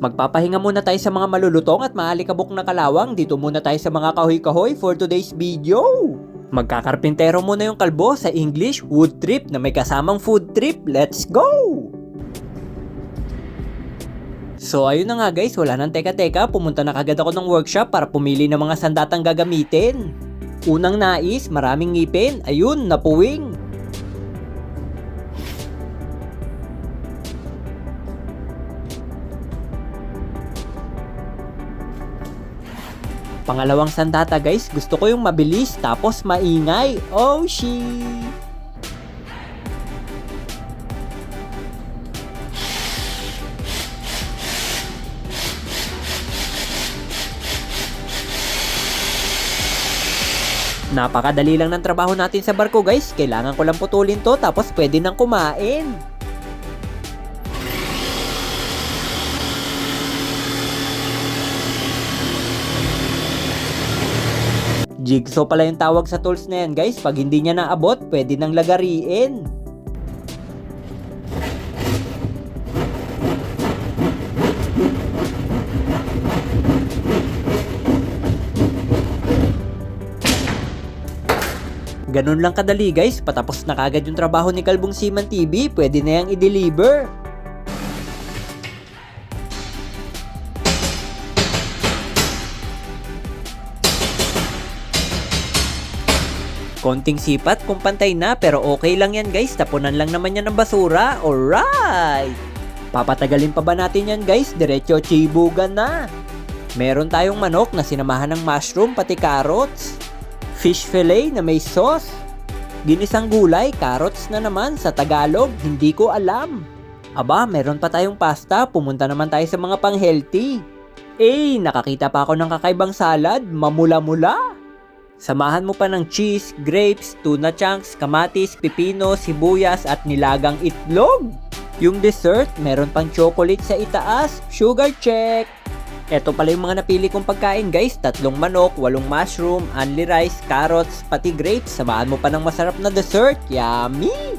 Magpapahinga muna tayo sa mga malulutong at maalikabok na kalawang. Dito muna tayo sa mga kahoy-kahoy for today's video. Magkakarpintero muna yung kalbo sa English wood trip na may kasamang food trip. Let's go! So ayun na nga guys, wala nang teka-teka, pumunta na kagad ako ng workshop para pumili ng mga sandatang gagamitin. Unang nais, maraming ngipin, ayun, napuwing. Pangalawang sandata guys, gusto ko yung mabilis tapos maingay. Oh, she. Napakadali lang ng trabaho natin sa barko guys. Kailangan ko lang putulin to tapos pwede nang kumain. Jigsaw pala yung tawag sa tools na yan guys. Pag hindi niya naabot, pwede nang lagariin. Ganun lang kadali guys, patapos na kagad yung trabaho ni Kalbong Siman TV, pwede na yang i-deliver. Konting sipat kung pantay na pero okay lang yan guys, tapunan lang naman yan ng basura, alright! Papatagalin pa ba natin yan guys, diretso chibugan na! Meron tayong manok na sinamahan ng mushroom pati carrots. Fish fillet na may sauce. Ginisang gulay, carrots na naman sa Tagalog, hindi ko alam. Aba, meron pa tayong pasta, pumunta naman tayo sa mga pang-healthy. Eh, nakakita pa ako ng kakaibang salad, mamula-mula. Samahan mo pa ng cheese, grapes, tuna chunks, kamatis, pipino, sibuyas at nilagang itlog. Yung dessert, meron pang chocolate sa itaas, sugar check. Eto pala yung mga napili kong pagkain guys, tatlong manok, walong mushroom, only rice, carrots, pati grapes. Samahan mo pa ng masarap na dessert, yummy!